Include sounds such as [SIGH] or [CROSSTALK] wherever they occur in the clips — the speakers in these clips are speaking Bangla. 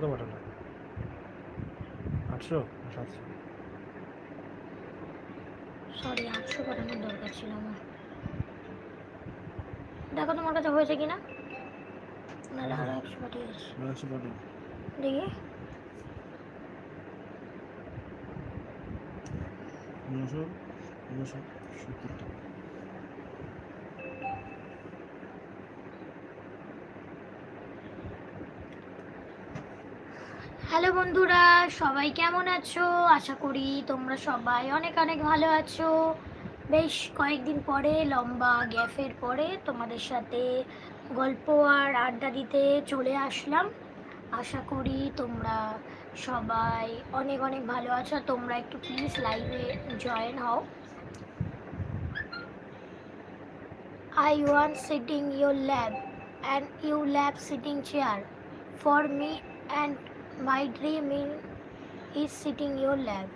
কত পাঠালো আটশো? সাতশো। সরি আটশো পাঠানোর দরকার ছিল আমার। দেখো তোমার কাছে হয়েছে কিনা? নাহলে আরও একশো পাঠিয়ে একশো দেখি। নশো নশো সত্তর টাকা। হ্যালো বন্ধুরা, সবাই কেমন আছো? আশা করি তোমরা সবাই অনেক অনেক ভালো আছো। বেশ কয়েকদিন পরে, লম্বা গ্যাফের পরে তোমাদের সাথে গল্প আর আড্ডা দিতে চলে আসলাম। আশা করি তোমরা সবাই অনেক অনেক ভালো আছো। তোমরা একটু প্লিজ লাইভে জয়েন হও। I want sitting your lap and you lap sitting chair for me and my dream is sitting your lap.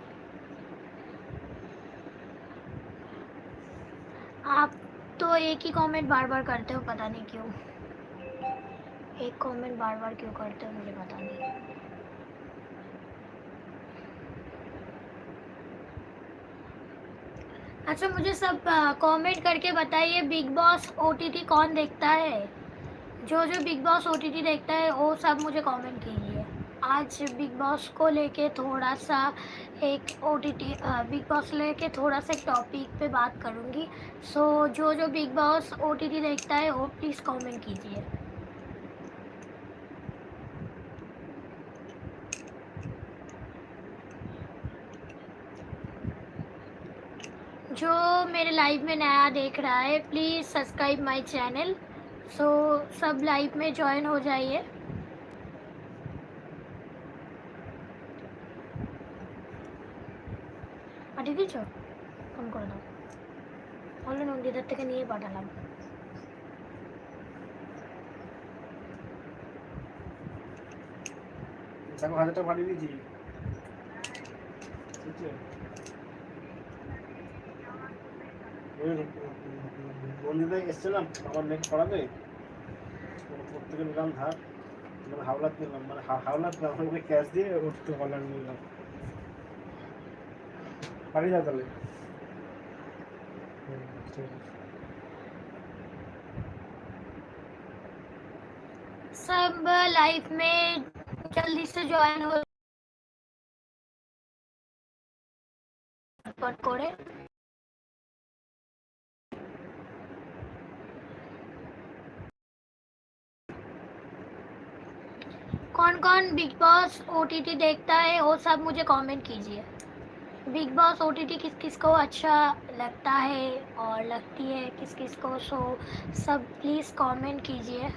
आप तो एक ही कमेंट बार बार करते हो, पता नहीं क्यों। एक कमेंट बार बार क्यों करते हो, मुझे पता नहीं। अच्छा मुझे सब कमेंट करके बताइए बिग बॉस ओटीटी कौन देखता है? जो जो बिग बॉस ओटीटी देखता है, वो सब मुझे कमेंट कीजिए। आज बिग बॉस को लेके थोड़ा सा एक ओटीटी बिग बॉस लेके थोड़ा सा टॉपिक पे बात करूँगी। सो so, जो जो बिग बॉस ओटीटी देखता है वो प्लीज़ कमेंट कीजिए। जो मेरे लाइव में नया देख रहा है please subscribe my channel so सब लाइव में ज्वाइन हो जाइए। পাঠিয়ে দিয়েছ? ফোন করে দাও। বলল নন্দিদার থেকে নিয়ে পাঠালাম। দেখো, হাজার টাকা পাঠিয়ে দিয়েছি। বন্ধুদের এসেছিলাম আমার নেট পড়াবে। প্রত্যেকে নিলাম ধার। মানে হাওলাত নিলাম মানে হাওলাত না ওখানে ক্যাশ দিয়ে উঠতে কলার নিলাম পাঠিয়ে যাও তাহলে হুম, ঠিক আছে सब लाइव में जल्दी से ज्वाइन हो झटपट করে कौन कौन बिग बॉस ओटीटी देखता है वो सब मुझे कमेंट कीजिए बिग बॉस ओटीटी किस किस को अच्छा लगता है और लगती है, किस किस को? सो सब प्लीज़ कमेंट कीजिए।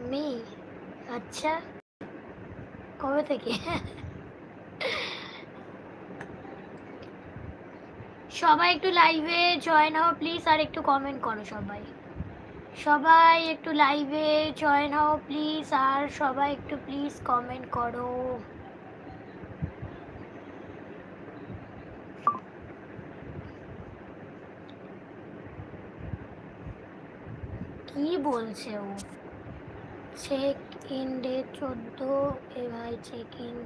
मी अच्छा? कब थे [LAUGHS] সবাই একটু লাইভে জয়েন হও প্লিজ আর একটু কমেন্ট করো সবাই। সবাই একটু লাইভে জয়েন হও প্লিজ আর সবাই একটু প্লিজ কমেন্ট করো। কি বলছে ও? চেক ইন ডে চোদ্দ এ ভাই check in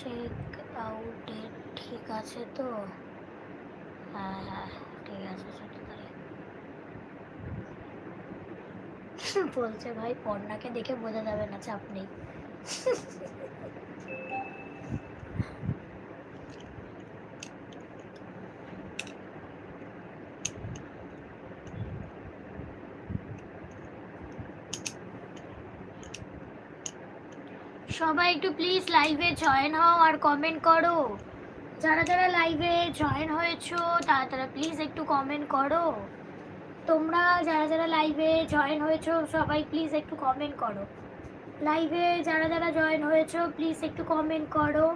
check out date ঠিক আছে তো? হ্যাঁ হ্যাঁ বলছে ভাই, পর্ণাকে দেখে বোঝা যাবে না চাপ নেই। সবাই একটু প্লিজ লাইভে জয়েন হও আর কমেন্ট করো। যারা যারা লাইভে জয়েন হয়েছো, তারা তারা প্লিজ একটু কমেন্ট করো। তোমরা যারা যারা লাইভে জয়েন হয়েছো, সবাই প্লিজ একটু কমেন্ট করো। লাইভে যারা যারা জয়েন হয়েছো প্লিজ একটু কমেন্ট করো।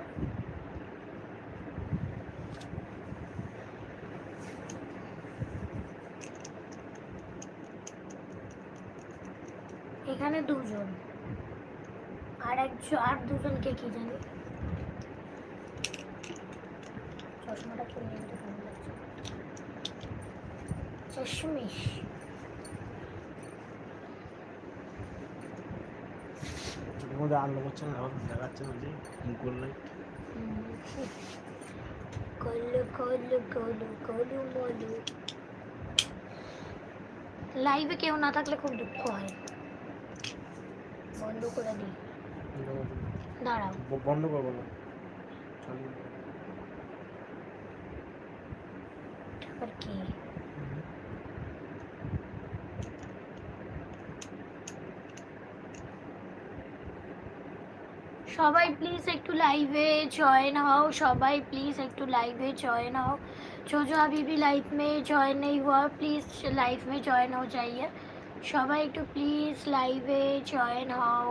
এখানে দুজন। আর একজন আর দুজনকে কি জানি? চশমাটা পরে নিতে কেমন লাগছে চশমিশ মধ্যে আলো করছে না দেখাচ্ছে না যে গোল লাইট কলু কলু কলু কলু মলু লাইভে কেউ না থাকলে খুব দুঃখ হয়। বন্ধ করে দিই। দাঁড়াও। বন্ধ করব না। और की सबा প্লিজ একটু লাইভে জয়েन হও, সবাই প্লিज একটু लाइव में हो जो जो अभी भी लाइफ में ज्वाइन नहीं हुआ प्लीज़ लाइफ में ज्वाइन हो जाइए সবাই একটু প্লিজ লাইভে জয়েন হও।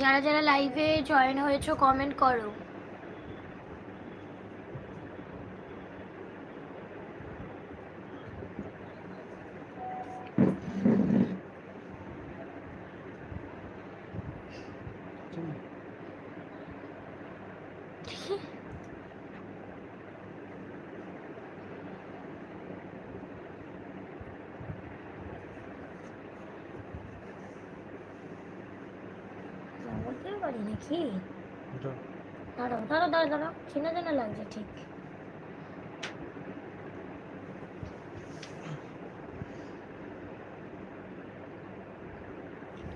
যারা যারা লাইভে জয়েন হয়েছো কমেন্ট করো চলো। বলতে পারি নাকি এটা দাঁড়াও দাঁড়াও দাঁড়াও দাঁড়াও চেনা চেনা লাগছে ঠিক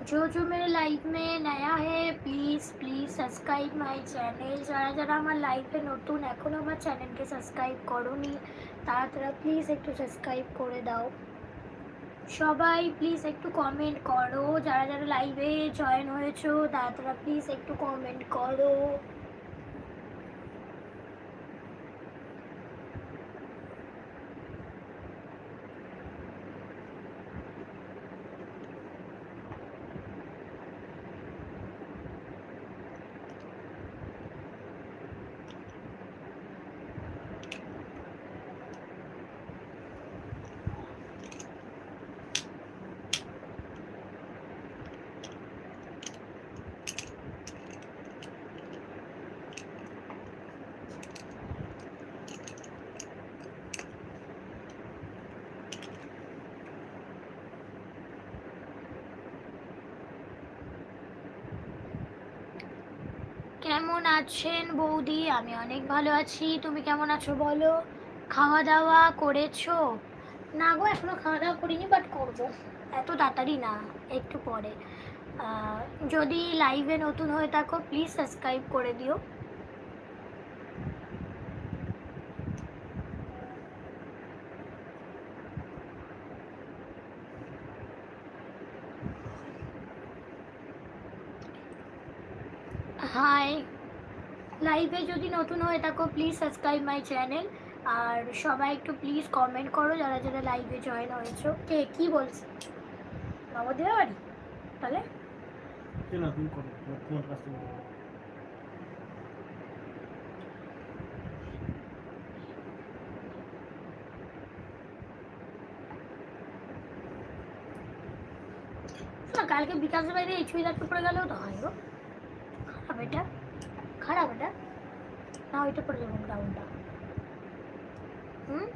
जो जो मेरे लाइफ में नया है please please subscribe my channel যারা যারা আমার লাইফে নতুন এখনও আমার চ্যানেলকে সাবস্ক্রাইব করোনি তারা তারা প্লিজ একটু সাবস্ক্রাইব করে দাও সবাই প্লিজ একটু কমেন্ট করো যারা যারা লাইভে জয়েন হয়েছো তারা তারা প্লিজ একটু কমেন্ট করো কেমন আছেন বৌদি? আমি অনেক ভালো আছি। তুমি কেমন আছো বলো? খাওয়া দাওয়া করেছ? না গো, এখনও খাওয়া দাওয়া করিনি বাট করব। এত তাড়াতাড়ি না, একটু পরে। যদি লাইভে নতুন হয়ে থাকো প্লিজ সাবস্ক্রাইব করে দিও। হাই লাইভে যদি নতুন হয়ে থাকো প্লিজ সাবস্ক্রাইব মাই চ্যানেল আর সবাই একটু প্লিজ কমেন্ট করো যারা যারা লাইভে জয়েন হয়েছো। কে কি বলছে? নবদেবা বাড়ি? তাহলে? কালকে বিকাশের বাইরে এই চুড়িদারটা পরে গেলেও তো হয় গো। খারাপ এটা খারাপ এটা। না ওইটা পড়ে যাব গ্রাউন্ডটা হুম?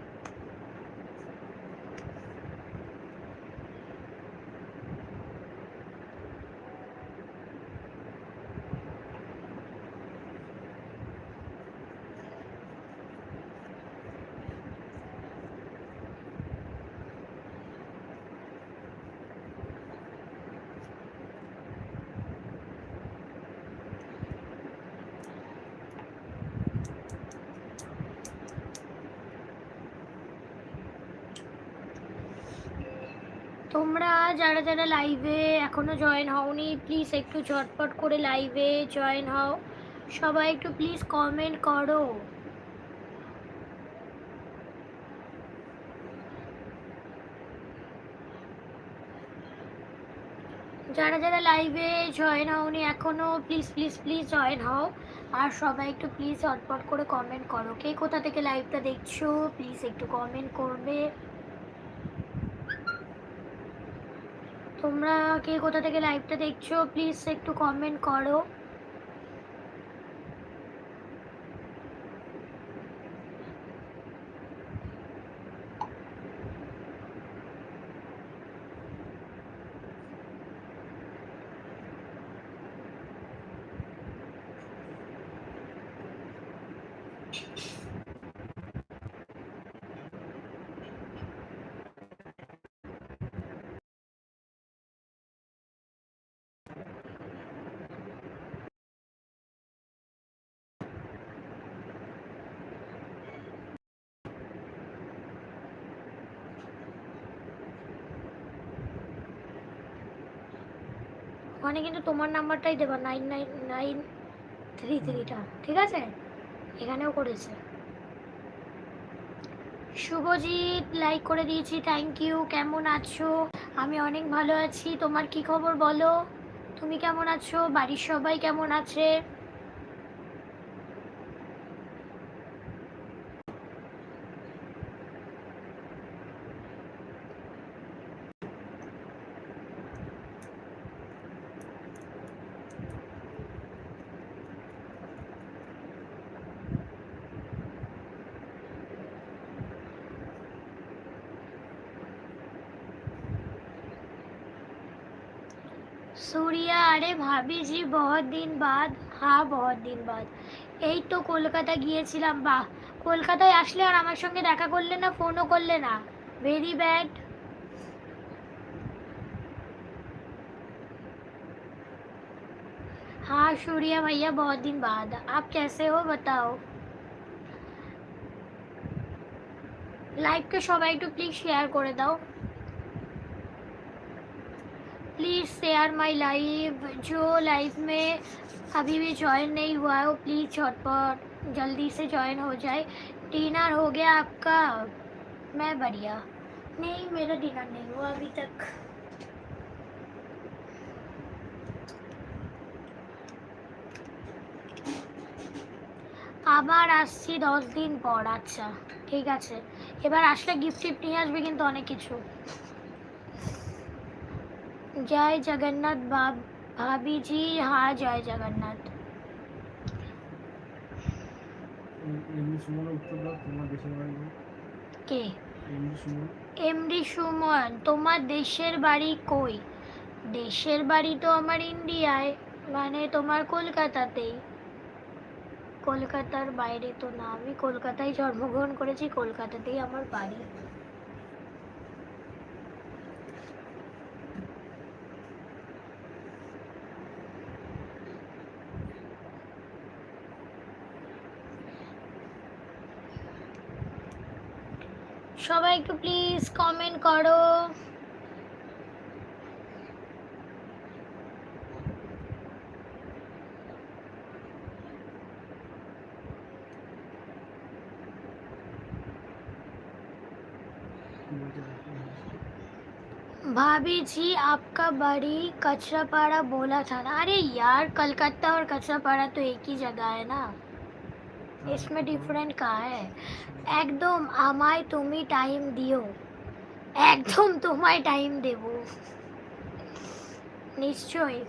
তোমরা যারা যারা লাইভে এখনও জয়েন হওনি প্লিজ একটু ঝটপট করে লাইভে জয়েন হও। সবাই একটু প্লিজ কমেন্ট করো। যারা যারা লাইভে জয়েন হওনি এখনও প্লিজ প্লিজ প্লিজ জয়েন হও। আর সবাই একটু প্লিজ ঝটপট করে কমেন্ট করো। কে কোথা থেকে লাইভটা দেখছ প্লিজ একটু কমেন্ট করবে। তোমরা কে কোথা থেকে লাইভটা দেখছ প্লিজ একটু কমেন্ট করো। ওখানে কিন্তু তোমার নাম্বারটাই দেবা নাইন নাইন নাইন থ্রি থ্রিটা ঠিক আছে? এখানেও করেছে। শুভজিৎ লাইক করে দিয়েছি থ্যাংক ইউ কেমন আছো? আমি অনেক ভালো আছি, তোমার কি খবর বলো? তুমি কেমন আছো? বাড়ির সবাই কেমন আছে? सूर्या अरे भाभी जी बहुत दिन बाद হ্যাঁ বহুত দিন বাদ এই তো কলকাতা গিয়েছিলাম বাহ কলকাতায় আসলে আর আমার সঙ্গে দেখা করলে না ফোনও করলে না ভেরি ব্যাড हाँ सूर्या भैया बहुत दिन बाद आप कैसे हो बताओ লাইভকে সবাই একটু প্লিজ শেয়ার করে দাও प्लीज़ शेयर माय लाइव जो लाइव में अभी भी ज्वाइन नहीं हुआ है वो प्लीज़ झटपट जल्दी से ज्वाइन हो जाए डिनर हो गया आपका मैं बढ़िया नहीं मेरा डिनर नहीं हुआ अभी तक আবার আসছি দশ দিন পর আচ্ছা ঠিক আছে এবার আসলে গিফট টিফট নিয়ে আসবে কিন্তু অনেক কিছু এমনি সুমনের উত্তর দাও তোমার দেশের বাড়ি কোথায়? কে এমডি সুমন তোমার দেশের বাড়ি কই দেশের বাড়ি তো আমার ইন্ডিয়ায় মানে তোমার কলকাতাতেই কলকাতার বাইরে তো না আমি কলকাতায় জন্মগ্রহণ করেছি কলকাতাতেই আমার বাড়ি সবাই একটু প্লিজ কমেন্ট করো কি বলতে দেখো। भाभी जी आपका बड़ी कचरापाड़ा बोला था ना अरे यार कलकत्ता और कचरापाड़ा तो एक ही जगह है ना इसमें ডিফারেন্ট কাহা হ্যায় একদম আমায় তুমি টাইম দিও একদম তোমায় টাইম দেব নিশ্চয়ই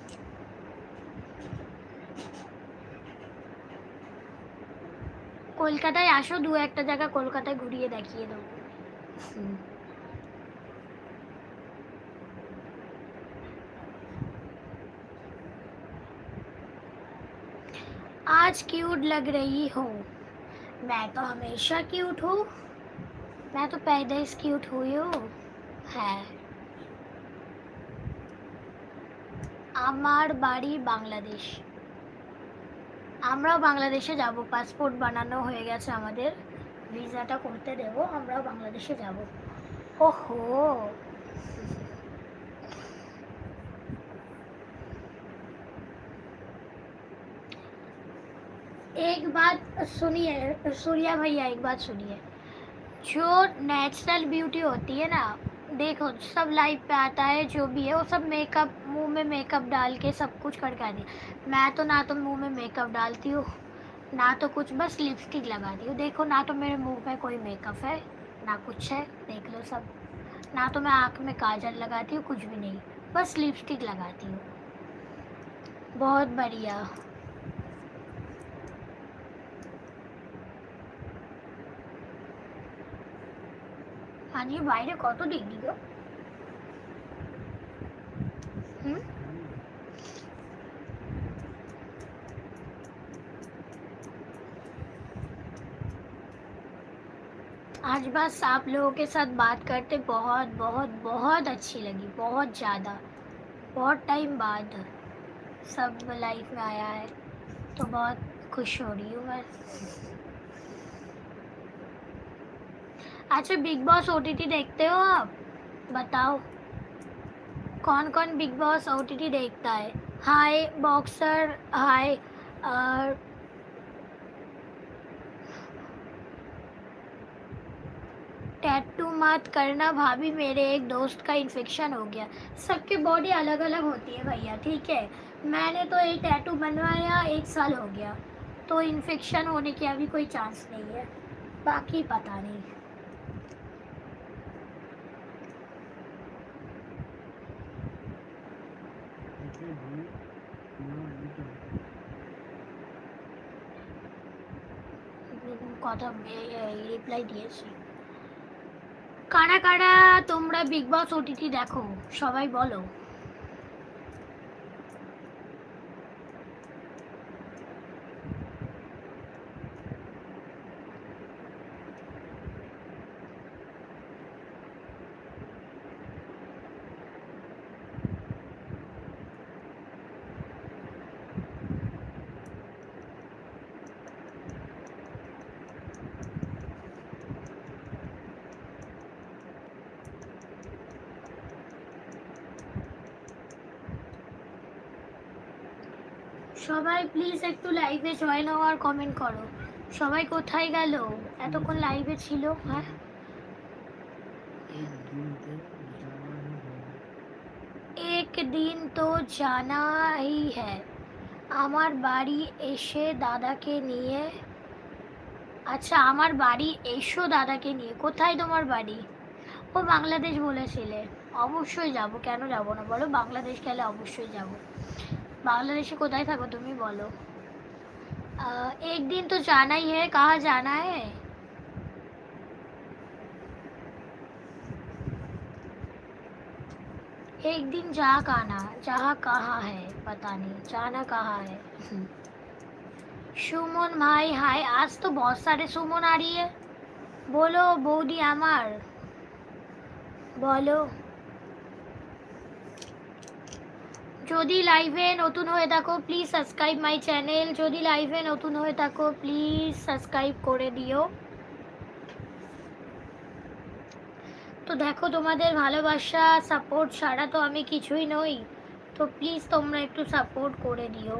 কলকাতায় আসো দু একটা জায়গা কলকাতায় ঘুরিয়ে দেখিয়ে দেবো आज क्यूट लग रही हो मैं तो हमेशा क्यूट हूँ मैं तो पैदा से क्यूट हुई हूँ है আমার বাড়ি বাংলাদেশ আমরাও বাংলাদেশে যাব পাসপোর্ট বানানো হয়ে গেছে আমাদের ভিসাটা করতে দেব আমরাও বাংলাদেশে যাব ওহো बात सुनिए सूर्या भैया, एक बात सुनिए। जो नेचुरल ब्यूटी होती है ना, देखो, सब लाइफ पे आता है, जो भी है, वो सब मेकअप मुँह में मेकअप डाल के सब कुछ करके आती है। मैं तो ना तो मुँह में मेकअप डालती हूँ, ना तो कुछ, बस लिपस्टिक लगाती हूँ। देखो, ना तो मेरे मुँह में कोई मेकअप है, ना कुछ है, देख लो सब। ना तो मैं आँख में काजल लगाती हूँ, कुछ भी नहीं, बस लिपस्टिक लगाती हूँ। बहुत बढ़िया। আজকে বাইরে কত ডিগ্রি গো হুম आज बस आप लोगों के साथ बात करते बहुत बहुत बहुत अच्छी लगी बहुत ज़्यादा बहुत टाइम बाद सब लाइफ में आया है तो बहुत खुश हो रही हूँ मैं अच्छा बिग बॉस ओटीटी देखते हो आप? बताओ। कौन कौन बिग बॉस ओटीटी देखता है? हाय बॉक्सर हाय टैटू मत करना भाभी, मेरे एक दोस्त का इन्फेक्शन हो गया। सबकी बॉडी अलग अलग होती है भैया, ठीक है? मैंने तो एक टैटू बनवाया, एक साल हो गया। तो इन्फेक्शन होने की अभी कोई चांस नहीं है। बाकी पता नहीं। কথা রিপ্লাই দিয়েছি। কারা কারা তোমরা বিগ বস ওটিটি দেখো সবাই বলো। সবাই প্লিজ একটু লাইভে জয়েন হও আর কমেন্ট করো। সবাই কোথায় গেল? এতক্ষণ লাইভে ছিল হ্যাঁ? এক দিন তো জানাই হ্যাঁ আমার বাড়ি এসে দাদাকে নিয়ে আচ্ছা আমার বাড়ি এসো দাদাকে নিয়ে। কোথায় তোমার বাড়ি? ও বাংলাদেশ বলেছিলে। অবশ্যই যাব। কেন যাব না? বলো, বাংলাদেশ গেলে অবশ্যই যাব। बांग्लादेश कोथाय থাকো তুমি বলো एक दिन तो जाना ही है कहाँ जाना एक दिन जा कहना जहाँ कहाँ है पता नहीं जाना कहाँ है सुमन भाई हाय आज तो बहुत सारे सुमन आ रही है बोलो বৌদি আমার बोलो যদি লাইভে নতুন হয়ে থাকো প্লিজ সাবস্ক্রাইব মাই চ্যানেল যদি লাইভে নতুন হয়ে থাকো প্লিজ সাবস্ক্রাইব করে দিও। তো দেখো তোমাদের ভালোবাসা সাপোর্ট ছাড়া তো আমি কিছুই নই। তো প্লিজ তোমরা একটু সাপোর্ট করে দিও।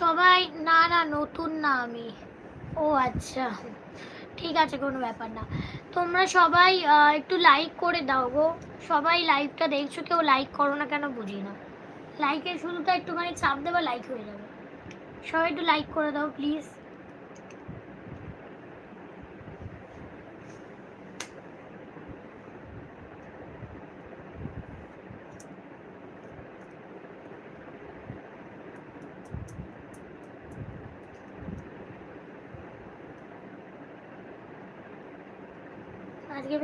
সবাই, না না, নতুন না আমি। ও আচ্ছা। ঠিক আছে, কোনো ব্যাপার না। তোমরা সবাই একটু লাইক করে দাও গো। সবাই লাইভটা দেখছ, কেউ লাইক করো না কেন বুঝি না লাইকের তো একটুখানি চাপ দেবা লাইক হয়ে যাবে। সবাই একটু লাইক করে দাও প্লিজ আজকে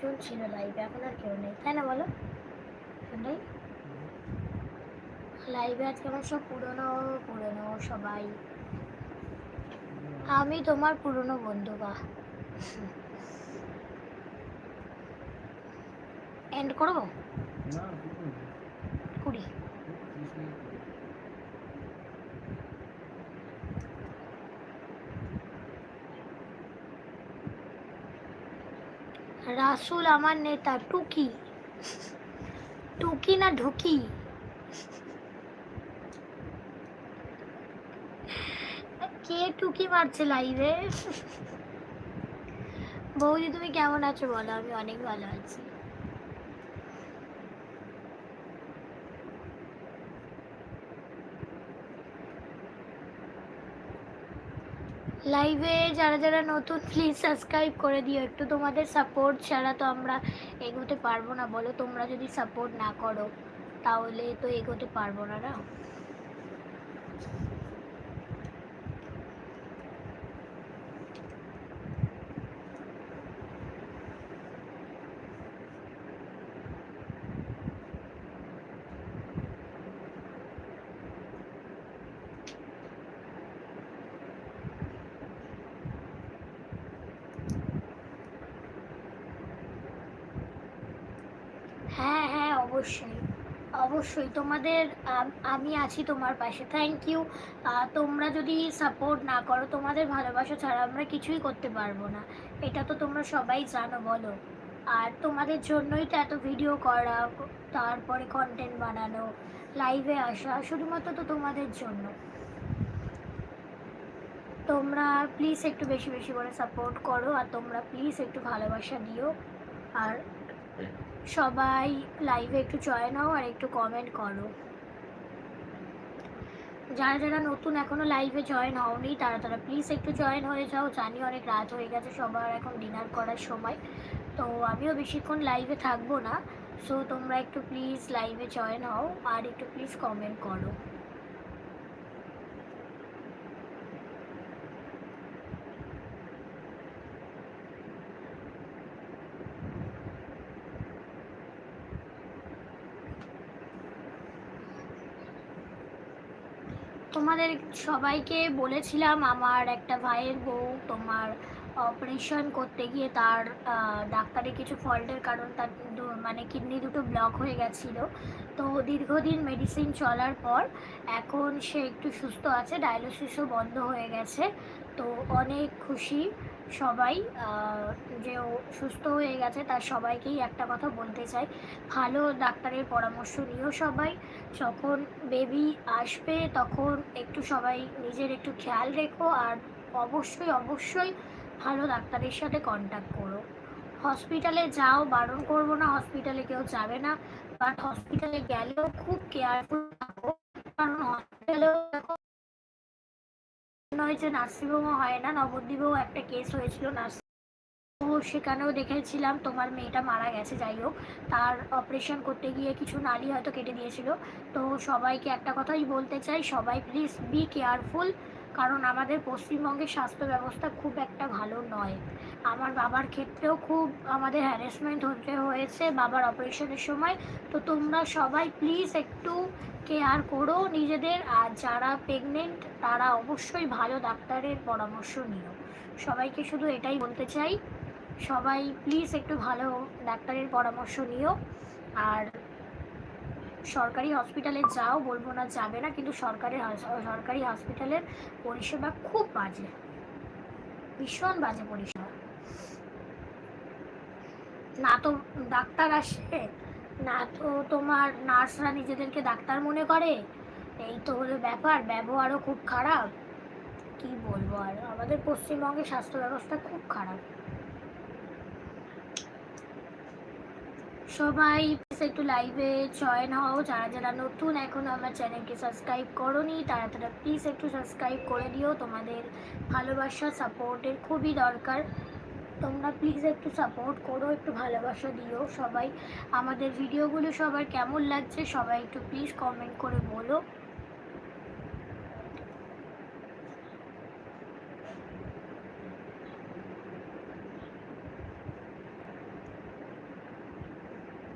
অনেকজন ছিল লাইভে এখন আর কেউ নেই, তাই না বলো? লাইভে আজকে আমার সব পুরনো পুরনো সবাই। আমি তোমার পুরনো বন্ধু বা এন্ড করব? না আসল আমার নেতা, টুকি। টুকি না ঢুকি? কে টুকি মারছে লাইভে বৌদি, তুমি কেমন আছো বলো? আমি অনেক ভালো আছি। লাইভে যারা যারা নতুন প্লিজ সাবস্ক্রাইব করে দিও। একটু তোমাদের সাপোর্ট ছাড়া তো আমরা এগোতে পারব না। বলো তোমরা যদি সাপোর্ট না করো, তাহলে তো এগোতে পারব না না হ্যাঁ হ্যাঁ অবশ্যই অবশ্যই। তোমাদের, আমি আছি তোমার পাশে। থ্যাংক ইউ তোমরা যদি সাপোর্ট না করো, তোমাদের ভালোবাসা ছাড়া আমরা কিছুই করতে পারব না। এটা তো তোমরা সবাই জানো, বলো। আর তোমাদের জন্যই তো এত ভিডিও করা, তারপরে কন্টেন্ট বানানো লাইভে আসা, শুধুমাত্র তো তোমাদের জন্য। তোমরা প্লিজ একটু বেশি বেশি করে সাপোর্ট করো, আর তোমরা প্লিজ একটু ভালোবাসা দিও। আর সবাই লাইভে একটু জয়েন হও আর একটু কমেন্ট করো। যারা যারা নতুন এখনও লাইভে জয়েন হওনি, তারা তারা প্লিজ একটু জয়েন হয়ে যাও। জানি অনেক রাত হয়ে গেছে সবার এখন ডিনার করার সময়। তো আমিও বেশিক্ষণ লাইভে থাকব না। সো তোমরা একটু প্লিজ লাইভে জয়েন হও আর একটু প্লিজ কমেন্ট করো। তোমাদের সবাইকে বলেছিলাম আমার একটা ভাইয়ের বউ তোমার অপারেশন করতে গিয়ে তার ডাক্তারের কিছু ফল্টের কারণ, তার মানে কিডনি দুটো ব্লক হয়ে গেছিল। তো দীর্ঘদিন মেডিসিন চলার পর এখন সে একটু সুস্থ আছে ডায়ালিসিসও বন্ধ হয়ে গেছে। তো অনেক খুশি। সবাই যে সুস্থ হয়ে গেছে তার সবাইকেই একটা কথা বলতে চাই। ভালো ডাক্তারের পরামর্শ নিও সবাই। যখন বেবি আসবে তখন একটু সবাই নিজের একটু খেয়াল রেখো আর অবশ্যই অবশ্যই ভালো ডাক্তারের সাথে কন্ট্যাক্ট করো। হসপিটালে যাও, বারণ করব না হসপিটালে কেউ যাবে না। বাট হসপিটালে গেলেও খুব কেয়ারফুল থাকো। কারণ হসপিটালেও যে নার্সিংহোমও হয় না। নবদ্বীপেও একটা কেস হয়েছিল নার্সিং। তো সেখানেও দেখেছিলাম, তোমার মেয়েটা মারা গেছে, যাই হোক। তার অপারেশন করতে গিয়ে কিছু নালি হয়তো কেটে দিয়েছিল। তো সবাইকে একটা কথাই বলতে চাই, সবাই প্লিজ বি কেয়ারফুল কারণ আমাদের পশ্চিমবঙ্গের স্বাস্থ্য ব্যবস্থা খুব একটা ভালো নয়। আমার বাবার ক্ষেত্রেও খুব আমাদের হ্যারাসমেন্ট হতে হয়েছে বাবার অপারেশনের সময়। তো তোমরা সবাই প্লিজ একটু কেয়ার করো নিজেদের, আর যারা প্রেগনেন্ট তারা অবশ্যই ভালো ডাক্তারের পরামর্শ নিও। সবাইকে শুধু এটাই বলতে চাই, সবাই প্লিজ একটু ভালো ডাক্তারের পরামর্শ নিও। আর সরকারি হসপিটালে যাও, বলব না যাবে না, কিন্তু সরকারি সরকারি হসপিটালের পরিষেবা খুব বাজে। ভীষণ বাজে পরিষেবা। না তো ডাক্তার আসে, না তো তোমার নার্সরা নিজেদেরকে ডাক্তার মনে করে, এই তো হলো ব্যাপার, ব্যবহারও খুব খারাপ। কি বলব আর, আমাদের পশ্চিমবঙ্গের স্বাস্থ্য ব্যবস্থা খুব খারাপ। সবাই একটু লাইভে জয়েন হও। যারা যারা নতুন এখন আমার চ্যানেলকে সাবস্ক্রাইব করোনি, তারা তারা প্লিজ একটু সাবস্ক্রাইব করে দিও। তোমাদের ভালোবাসা সাপোর্টের খুবই দরকার। তোমরা প্লিজ একটু সাপোর্ট করো, একটু ভালোবাসা দিও সবাই। আমাদের ভিডিওগুলো সবার কেমন লাগছে, সবাই একটু প্লিজ কমেন্ট করে বলো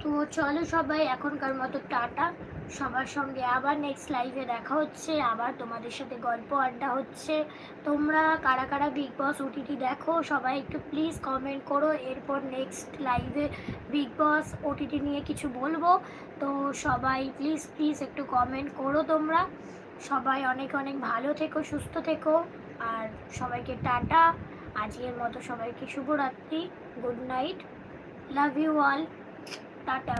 তো চলো সবাই, এখনকার মতো টাটা। সবার সঙ্গে আবার নেক্সট লাইভে দেখা হচ্ছে। আবার তোমাদের সাথে গল্প আড্ডা হচ্ছে। তোমরা কারা কারা বিগ বস ওটিটি দেখো, সবাই একটু প্লিজ কমেন্ট করো। এরপর নেক্সট লাইভে বিগ বস ওটিটি নিয়ে কিছু বলব। তো সবাই প্লিজ প্লিজ একটু কমেন্ট করো তোমরা। সবাই অনেক অনেক ভালো থেকো, সুস্থ থেকো। আর সবাইকে টাটা। আজকের মতো সবাইকে শুভরাত্রি। Good night love you all tata.